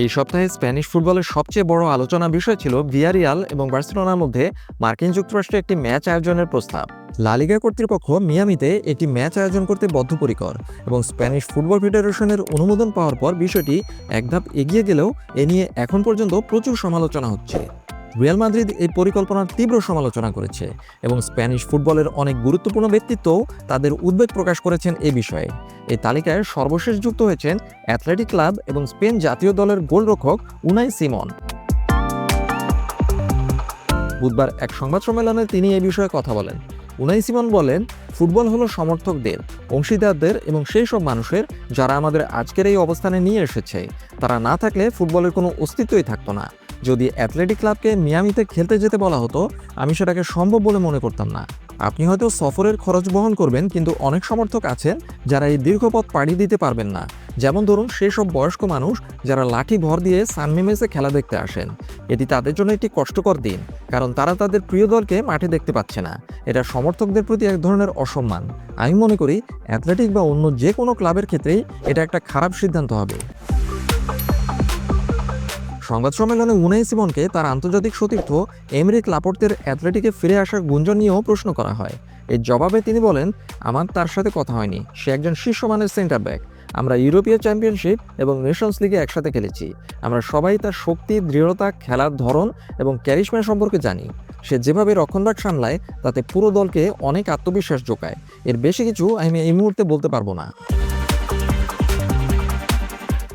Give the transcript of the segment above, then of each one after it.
এই সপ্তাহে স্প্যানিশ ফুটবলের সবচেয়ে বড় আলোচনা বিষয় ছিল বিয়ারিয়াল এবং বার্সেলোনার মধ্যে মার্কিন যুক্তরাষ্ট্রে একটি ম্যাচ আয়োজনের প্রস্তাব। লালিগা কর্তৃপক্ষ মিয়ামিতে একটি ম্যাচ আয়োজন করতে বদ্ধপরিকর এবং স্প্যানিশ ফুটবল ফেডারেশনের অনুমোদন পাওয়ার পর বিষয়টি এক ধাপ এগিয়ে গেলেও এ নিয়ে এখন পর্যন্ত প্রচুর সমালোচনা হচ্ছে। রিয়াল মাদ্রিদ এই পরিকল্পনার তীব্র সমালোচনা করেছে এবং স্প্যানিশ ফুটবলের অনেক গুরুত্বপূর্ণ ব্যক্তিত্বও তাদের উদ্বেগ প্রকাশ করেছেন এ বিষয়ে। এই তালিকায় সর্বশেষ যুক্ত হয়েছেন অ্যাথলেটিক ক্লাব এবং স্পেন জাতীয় দলের গোলরক্ষক উনাই সিমন। বুধবার এক সংবাদ সম্মেলনে তিনি এই বিষয়ে কথা বলেন। উনাই সিমন বলেন, ফুটবল হলো সমর্থকদের, অংশীদারদের এবং সেই সব মানুষের যারা আমাদের আজকের এই অবস্থানে নিয়ে এসেছে। তারা না থাকলে ফুটবলের কোনো অস্তিত্বই থাকতো না। যদি অ্যাথলেটিক ক্লাবকে মিয়ামিতে খেলতে যেতে বলা হতো, আমি সেটাকে সম্ভব বলে মনে করতাম না। আপনি হয়তো সফরের খরচ বহন করবেন, কিন্তু অনেক সমর্থক আছেন যারা এই দীর্ঘ পথ পাড়ি দিতে পারবেন না। যেমন ধরুন সেই সব বয়স্ক মানুষ যারা লাঠি ভর দিয়ে সানমিমেসে খেলা দেখতে আসেন। এটি তাদের জন্য একটি কষ্টকর দিন, কারণ তারা তাদের প্রিয় দলকে মাঠে দেখতে পাচ্ছে না। এটা সমর্থকদের প্রতি এক ধরনের অসম্মান। আমি মনে করি, অ্যাথলেটিক বা অন্য যে কোনো ক্লাবের ক্ষেত্রেই এটা একটা খারাপ সিদ্ধান্ত হবে। সংবাদ সম্মেলনে উনাই সিমনকে তার আন্তর্জাতিক সতীর্থ এমরিক লাপোর্তের অ্যাথলেটিকে ফিরে আসার গুঞ্জন নিয়েও প্রশ্ন করা হয়। এর জবাবে তিনি বলেন, আমার তার সাথে কথা হয়নি। সে একজন শীর্ষমানের সেন্টার ব্যাক। আমরা ইউরোপীয় চ্যাম্পিয়নশিপ এবং নেশনস লিগে একসাথে খেলেছি। আমরা সবাই তার শক্তি, দৃঢ়তা, খেলার ধরন এবং ক্যারিশমা সম্পর্কে জানি। সে যেভাবে রক্ষণভাগ সামলায়, তাতে পুরো দলকে অনেক আত্মবিশ্বাস যোগায় এর বেশি কিছু আমি এই মুহূর্তে বলতে পারব না।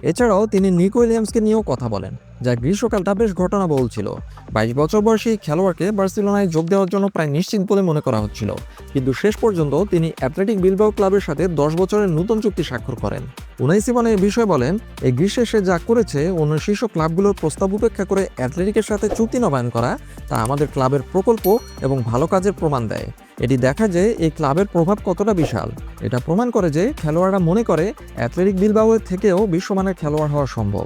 এছাড়াও তিনি নিক উইলিয়ামসকে নিয়েও কথা বলেন, যা গ্রীষ্মকালটা বেশ ঘটনা বলছিল বাইশ বছর বয়সী খেলোয়াড়কে বার্সেলোনায় যোগ দেওয়ার জন্য প্রায় নিশ্চিত বলে মনে করা হচ্ছিল। কিন্তু শেষ পর্যন্ত তিনি অ্যাথলেটিক বিলবাউ ক্লাবের সাথে দশ বছরের নতুন চুক্তি স্বাক্ষর করেন। উনাই সিমন এই বিষয়ে বলেন, এই গ্রীষ্মে সে যা করেছে অন্য শীর্ষ ক্লাবগুলোর প্রস্তাব উপেক্ষা করে অ্যাথলেটিকের সাথে চুক্তি নবায়ন করা তা আমাদের ক্লাবের প্রকল্প এবং ভালো কাজের প্রমাণ দেয়। এটি দেখা যে এই ক্লাবের প্রভাব কতটা বিশাল। এটা প্রমাণ করে যে খেলোয়াড়রা মনে করে অ্যাথলেটিক বিলবাওয়ের থেকেও বিশ্বমানের খেলোয়াড় হওয়া সম্ভব।